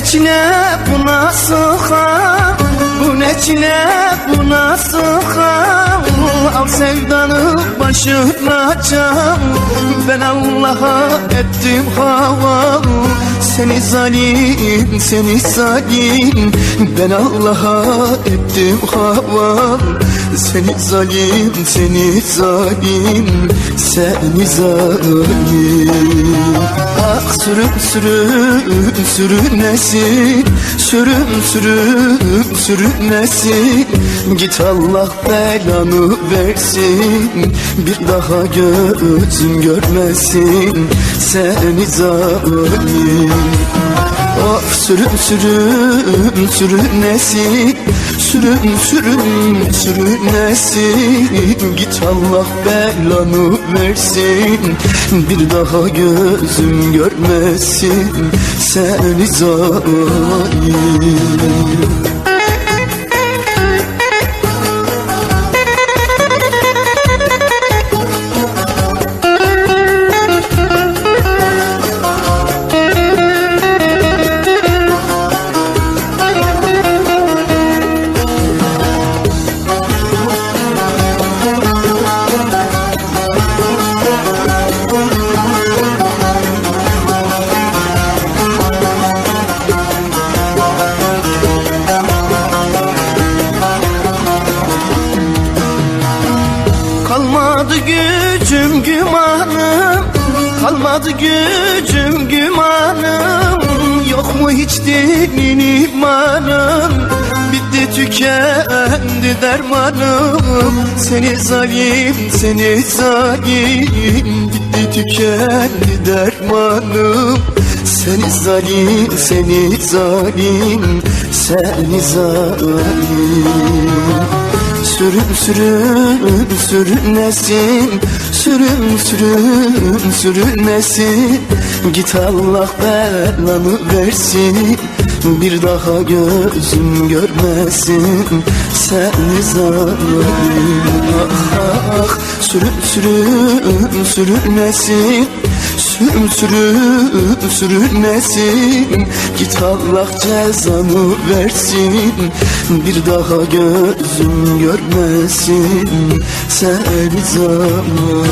çile bu nasıl hal? Bu ne çile bu nasıl hal? Al sevdanı başına çal. Ben Allah'a ettim hava Seni zalim seni zalim Ben Allah'a ettim hava Seni zalim seni zalim Seni zalim. Ah sürüm sürüm sürünesin Sürüm sürüm sürünesin Git Allah belanı versin. Bir daha gözüm görmesin. Seni zalim Of sürüm sürüm sürünesin Sürüm sürüm sürünesin Git Allah belanı versin. Bir daha gözüm görmesin. Seni zalim Kalmadı gücüm gümanım. Kalmadı gücüm gümanım. Yok mu hiç dinin imanım? Bitti tükendi dermanım. Seni zalim seni zalim. Bitti tükendi dermanım. Seni zalim seni zalim. Seni zalim Sürüm sürüm sürünesin Sürüm sürüm sürünesin Git Allah belanı versin. Bir daha gözüm görmesin. Seni zalim ah, ah. Sürüm sürüm sürünesin Sürüm sürünesin Git Allah cezanı versin. Bir daha gözüm görmesin. Seni zalim